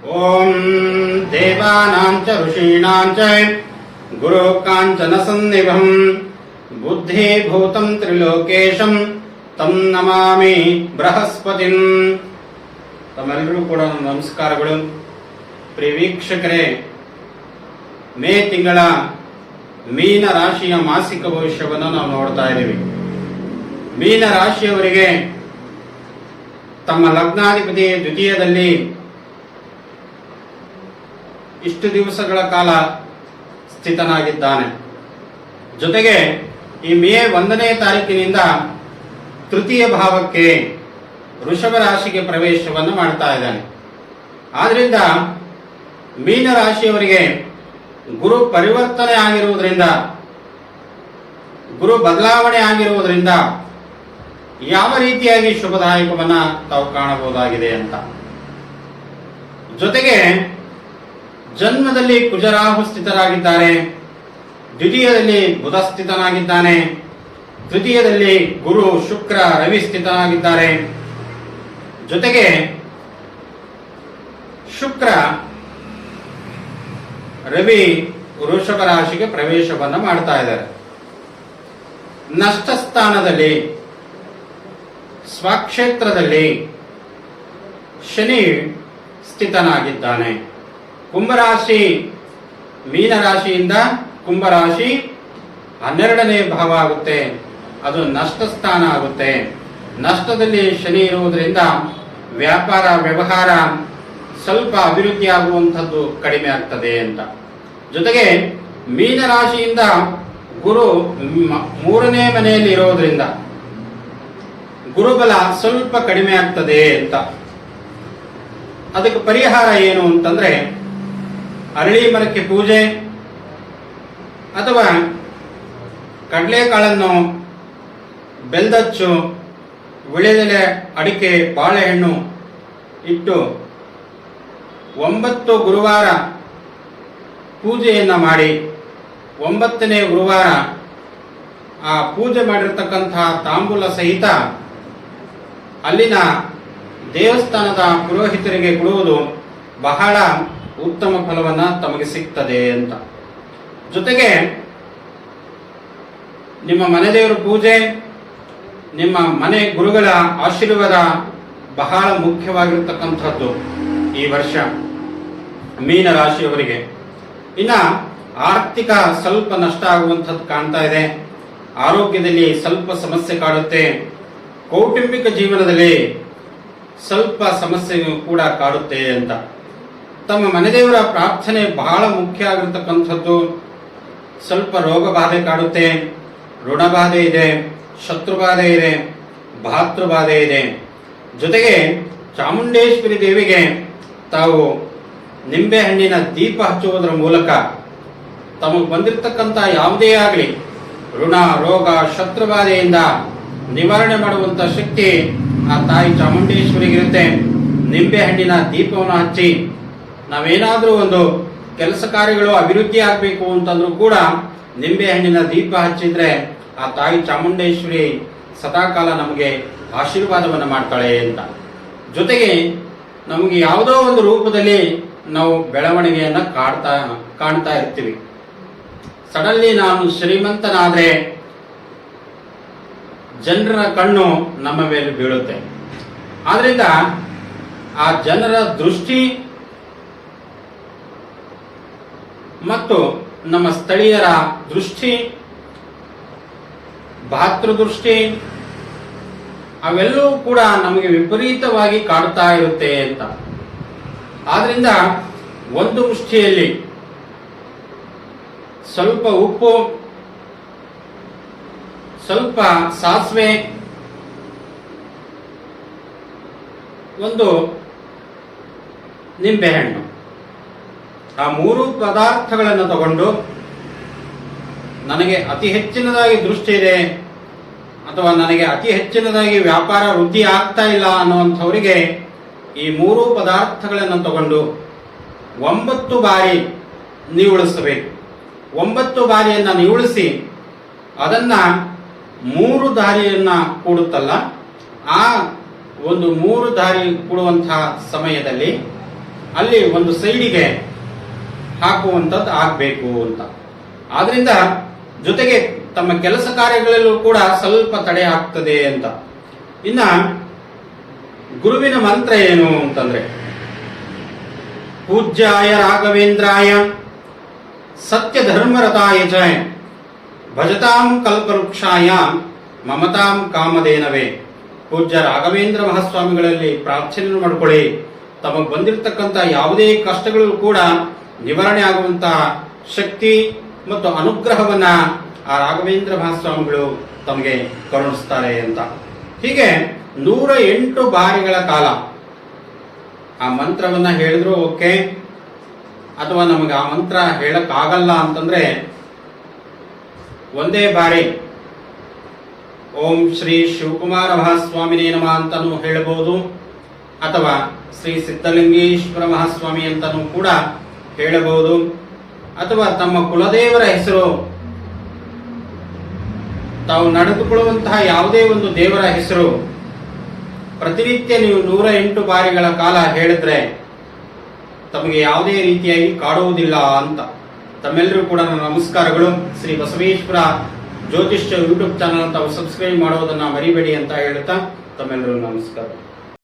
ॐ देवानां च ऋषीणां च गुरुकाञ्चनसन्निभम् बुद्धिभूतं त्रिलोकेशं तं ನಮಾಮಿ ಬೃಹಸ್ಪತಿಂ ತಮ್ಮೆಲ್ಲರೂ ಕೂಡ ನನ್ನ ನಮಸ್ಕಾರಗಳು ಪ್ರಿಯ ವೀಕ್ಷಕರೇ ಮೇ ತಿಂಗಳ ಮೀನ ರಾಶಿಯ ಮಾಸಿಕ ಭವಿಷ್ಯವನ್ನು ನಾವು ನೋಡ್ತಾ ಇದ್ದೀವಿ ಮೀನ ರಾಶಿಯವರಿಗೆ ತಮ್ಮ ಲಗ್ನಾಧಿಪತಿ ದ್ವಿತೀಯದಲ್ಲಿ ಇಷ್ಟು ದಿವಸಗಳ ಕಾಲ ಸ್ಥಿತನಾಗಿದ್ದಾನೆ. ಜೊತೆಗೆ ಈ ಮೇ ಒಂದನೇ ತಾರೀಕಿನಿಂದ ತೃತೀಯ ಭಾವಕ್ಕೆ ವೃಷಭ ರಾಶಿಗೆ ಪ್ರವೇಶವನ್ನು ಮಾಡ್ತಾ ಇದ್ದಾನೆ. ಆದ್ರಿಂದ ಮೀನ ರಾಶಿಯವರಿಗೆ ಗುರು ಪರಿವರ್ತನೆ ಆಗಿರುವುದರಿಂದ, ಗುರು ಬದಲಾವಣೆ ಆಗಿರುವುದರಿಂದ ಯಾವ ರೀತಿಯಾಗಿ ಶುಭದಾಯಕವನ್ನ ತಾವು ಕಾಣಬಹುದಾಗಿದೆ ಅಂತ. ಜೊತೆಗೆ ಜನ್ಮದಲ್ಲಿ ಕುಜರಾಹು ಸ್ಥಿತರಾಗಿದ್ದಾರೆ ದ್ವಿತೀಯದಲ್ಲಿ ಬುಧ ಸ್ಥಿತನಾಗಿದ್ದಾನೆ ತೃತೀಯದಲ್ಲಿ ಗುರು ಶುಕ್ರ ರವಿ ಸ್ಥಿತನಾಗಿದ್ದಾರೆ ಜೊತೆಗೆ ಶುಕ್ರ, ರವಿ ವೃಷಭ ರಾಶಿಗೆ ಪ್ರವೇಶವನ್ನು ಮಾಡ್ತಾ ಇದ್ದಾರೆ. ನಷ್ಟ ಸ್ಥಾನದಲ್ಲಿ ಸ್ವಕ್ಷೇತ್ರದಲ್ಲಿ ಶನಿ ಸ್ಥಿತನಾಗಿದ್ದಾನೆ. ಕುಂಭರಾಶಿ, ಮೀನರಾಶಿಯಿಂದ ಕುಂಭರಾಶಿ ಹನ್ನೆರಡನೇ ಭಾವ ಆಗುತ್ತೆ. ಅದು ನಷ್ಟ ಸ್ಥಾನ ಆಗುತ್ತೆ. ನಷ್ಟದಲ್ಲಿ ಶನಿ ಇರುವುದರಿಂದ ವ್ಯಾಪಾರ, ವ್ಯವಹಾರ ಸ್ವಲ್ಪ ಅಭಿವೃದ್ಧಿ ಆಗುವಂಥದ್ದು ಕಡಿಮೆ ಆಗ್ತದೆ ಅಂತ. ಜೊತೆಗೆ ಮೀನರಾಶಿಯಿಂದ ಗುರು ಮ- ಮೂರನೇ ಮನೆಯಲ್ಲಿ ಇರೋದ್ರಿಂದ ಗುರುಬಲ ಸ್ವಲ್ಪ ಕಡಿಮೆ ಆಗ್ತದೆ ಅಂತ. ಅದಕ್ಕೆ ಪರಿಹಾರ ಏನು ಅಂತಂದ್ರೆ ಅರಳಿ ಮರಕ್ಕೆ ಪೂಜೆ ಅಥವಾ ಕಡಲೆಕಾಳನ್ನು ಬೆಲ್ದಚ್ಚು ವಿಳೆದೆಲೆ ಅಡಿಕೆ, ಬಾಳೆಹಣ್ಣು ಇಟ್ಟು ಒಂಬತ್ತು ಗುರುವಾರ ಪೂಜೆಯನ್ನು ಮಾಡಿ ಒಂಬತ್ತನೇ ಗುರುವಾರ ಆ ಪೂಜೆ ಮಾಡಿರ್ತಕ್ಕಂತಹ ತಾಂಬೂಲ ಸಹಿತ ಅಲ್ಲಿನ ದೇವಸ್ಥಾನದ ಪುರೋಹಿತರಿಗೆ ಕೊಡುವುದು ಬಹಳ ಉತ್ತಮ ಫಲವನ್ನ ತಮಗೆ ಸಿಗ್ತದೆ ಅಂತ. ಜೊತೆಗೆ, ನಿಮ್ಮ ಮನೆ ದೇವರ ಪೂಜೆ, ನಿಮ್ಮ ಮನೆ ಗುರುಗಳ ಆಶೀರ್ವಾದ ಬಹಳ ಮುಖ್ಯವಾಗಿರ್ತಕ್ಕಂಥದ್ದು ಈ ವರ್ಷ ಮೀನ ರಾಶಿಯವರಿಗೆ. ಇನ್ನ ಆರ್ಥಿಕ ಸ್ವಲ್ಪ ನಷ್ಟ ಆಗುವಂಥದ್ದು ಕಾಣ್ತಾ ಇದೆ. ಆರೋಗ್ಯದಲ್ಲಿ ಸ್ವಲ್ಪ ಸಮಸ್ಯೆ ಕಾಡುತ್ತೆ. ಕೌಟುಂಬಿಕ ಜೀವನದಲ್ಲಿ ಸ್ವಲ್ಪ ಸಮಸ್ಯೆ ಕೂಡ ಕಾಡುತ್ತೆ ಅಂತ. ತಮ್ಮ ಮನೆದೇವರ ಪ್ರಾರ್ಥನೆ ಬಹಳ ಮುಖ್ಯ ಆಗಿರ್ತಕ್ಕಂಥದ್ದು. ಸ್ವಲ್ಪ ರೋಗ ಬಾಧೆ ಕಾಡುತ್ತೆ ಋಣಬಾಧೆ ಇದೆ ಶತ್ರುಬಾಧೆ ಇದೆ ಭಾತೃಬಾಧೆ ಇದೆ. ಜೊತೆಗೆ ಚಾಮುಂಡೇಶ್ವರಿ ದೇವಿಗೆ ತಾವು ನಿಂಬೆ ಹಣ್ಣಿನ ದೀಪ ಹಚ್ಚುವುದರ ಮೂಲಕ ತಮಗೆ ಬಂದಿರತಕ್ಕಂಥ ಯಾವುದೇ ಆಗಲಿ ಋಣ, ರೋಗ ಶತ್ರುಬಾಧೆಯಿಂದ ನಿವಾರಣೆ ಮಾಡುವಂಥ ಶಕ್ತಿ ಆ ತಾಯಿ ಚಾಮುಂಡೇಶ್ವರಿಗಿರುತ್ತೆ ನಿಂಬೆ ಹಣ್ಣಿನ ದೀಪವನ್ನು ಹಚ್ಚಿ ನಾವೇನಾದ್ರೂ ಒಂದು ಕೆಲಸ ಕಾರ್ಯಗಳು ಅಭಿವೃದ್ಧಿ ಆಗಬೇಕು ಅಂತಂದ್ರೂ ಕೂಡ ನಿಂಬೆ ಹಣ್ಣಿನ ದೀಪ ಹಚ್ಚಿದ್ರೆ ಆ ತಾಯಿ ಚಾಮುಂಡೇಶ್ವರಿ ಸದಾಕಾಲ ನಮಗೆ ಆಶೀರ್ವಾದವನ್ನು ಮಾಡ್ತಾಳೆ ಅಂತ. ಜೊತೆಗೆ ನಮಗೆ ಯಾವುದೋ ಒಂದು ರೂಪದಲ್ಲಿ ನಾವು ಬೆಳವಣಿಗೆಯನ್ನ ಕಾಡ್ತಾ, ಕಾಣ್ತಾ ಇರ್ತೀವಿ. ಸಡನ್ಲಿ ನಾನು ಶ್ರೀಮಂತನಾದ್ರೆ ಜನರ ಕಣ್ಣು ನಮ್ಮ ಮೇಲೆ ಬೀಳುತ್ತೆ. ಆದ್ರಿಂದ ಆ ಜನರ ದೃಷ್ಟಿ ಮತ್ತು ನಮ್ಮ ಸ್ಥಳೀಯರ ದೃಷ್ಟಿ, ಭಾತೃದೃಷ್ಟಿ, ಅವೆಲ್ಲವೂ ಕೂಡ ನಮಗೆ ವಿಪರೀತವಾಗಿ ಕಾಡ್ತಾ ಇರುತ್ತೆ ಅಂತ. ಆದ್ರಿಂದ ಒಂದು ಮುಷ್ಟಿಯಲ್ಲಿ ಸ್ವಲ್ಪ ಉಪ್ಪು, ಸ್ವಲ್ಪ ಸಾಸಿವೆ, ಒಂದು ನಿಂಬೆಹಣ್ಣು. ಆ ಮೂರು ಪದಾರ್ಥಗಳನ್ನು ತಗೊಂಡು ನನಗೆ ಅತಿ ಹೆಚ್ಚಿನದಾಗಿ ದೃಷ್ಟಿ ಇದೆ ಅಥವಾ ನನಗೆ ಅತಿ ಹೆಚ್ಚಿನದಾಗಿ ವ್ಯಾಪಾರ ವೃದ್ಧಿ ಆಗ್ತಾ ಇಲ್ಲ ಅನ್ನುವಂಥವರಿಗೆ ಈ ಮೂರು ಪದಾರ್ಥಗಳನ್ನು ತಗೊಂಡು ಒಂಬತ್ತು ಬಾರಿ ನೀವುಳಿಸಬೇಕು ಒಂಬತ್ತು ಬಾರಿಯನ್ನು ನೀವುಳಿಸಿ ಅದನ್ನ ಮೂರು ದಾರಿಯನ್ನ ಕೂಡುತ್ತಲ್ಲ, ಆ ಒಂದು ಮೂರು ದಾರಿ ಕೂಡುವಂತಹ ಸಮಯದಲ್ಲಿ ಅಲ್ಲಿ ಒಂದು ಸೈಡಿಗೆ ಹಾಕುವಂಥದ್ದು ಆಗಬೇಕು ಅಂತ. ಆದ್ರಿಂದ ಜೊತೆಗೆ ತಮ್ಮ ಕೆಲಸ ಕಾರ್ಯಗಳಲ್ಲೂ ಕೂಡ ಸ್ವಲ್ಪ ತಡೆ ಆಗ್ತದೆ ಅಂತ. ಇನ್ನ ಗುರುವಿನ ಮಂತ್ರ ಏನು ಅಂತಂದ್ರೆ, ಪೂಜ್ಯಾಯ ರಾಘವೇಂದ್ರಾಯ ಸತ್ಯ ಧರ್ಮರತಾಯ ಜಯ ಭಜತಾಂ ಕಲ್ಪವೃಕ್ಷಾಯ ಮಮತಾಂ ಕಾಮಧೇನವೇ. ಪೂಜ್ಯ ರಾಘವೇಂದ್ರ ಮಹಾಸ್ವಾಮಿಗಳಲ್ಲಿ ಪ್ರಾರ್ಥನೆ ಮಾಡಿಕೊಳ್ಳಿ. ತಮಗೆ ಬಂದಿರತಕ್ಕಂತ ಯಾವುದೇ ಕಷ್ಟಗಳು ಕೂಡ ನಿವಾರಣೆ ಆಗುವಂತಹ ಶಕ್ತಿ ಮತ್ತು ಅನುಗ್ರಹವನ್ನ ಆ ರಾಘವೇಂದ್ರ ಭಾಸ್ವಾಮಿಗಳು ತಮಗೆ ಕರುಣಿಸ್ತಾರೆ ಅಂತ. ಹೀಗೆ ನೂರ ಎಂಟು ಬಾರಿಗಳ ಕಾಲ ಆ ಮಂತ್ರವನ್ನ ಹೇಳಿದ್ರು ಓಕೆ. ಅಥವಾ ನಮಗೆ ಆ ಮಂತ್ರ ಹೇಳಕ್ಕಾಗಲ್ಲ ಅಂತಂದ್ರೆ ಒಂದೇ ಬಾರಿ ಓಂ ಶ್ರೀ ಶಿವಕುಮಾರ ಮಹಾಸ್ವಾಮಿನೇ ನಮ ಅಂತಾನೂ ಹೇಳಬಹುದು. ಅಥವಾ ಶ್ರೀ ಸಿದ್ಧಲಿಂಗೇಶ್ವರ ಮಹಾಸ್ವಾಮಿ ಅಂತಾನೂ ಕೂಡ ಹೇಳಬಹುದು ಅಥವಾ ತಮ್ಮ ಕುಲದೇವರ ಹೆಸರು. ತಾವು ನಡೆದುಕೊಳ್ಳುವಂತಹ ಯಾವುದೇ ಒಂದು ದೇವರ ಹೆಸರು. ಪ್ರತಿನಿತ್ಯ ನೀವು ನೂರ ಎಂಟು ಬಾರಿಗಳ ಕಾಲ ಹೇಳಿದ್ರೆ ತಮಗೆ ಯಾವುದೇ ರೀತಿಯಾಗಿ ಕಾಡುವುದಿಲ್ಲ ಅಂತ. ತಮ್ಮೆಲ್ಲರೂ ಕೂಡ ನನ್ನ ನಮಸ್ಕಾರಗಳು. ಶ್ರೀ ಬಸವೇಶ್ವರ ಜ್ಯೋತಿಷ್ಯ ಯೂಟ್ಯೂಬ್ ಚಾನಲ್ ತಾವು ಸಬ್ಸ್ಕ್ರೈಬ್ ಮಾಡೋದನ್ನ ಮರಿಬೇಡಿ ಅಂತ ಹೇಳ್ತಾ ತಮ್ಮೆಲ್ಲರೂ ನಮಸ್ಕಾರ.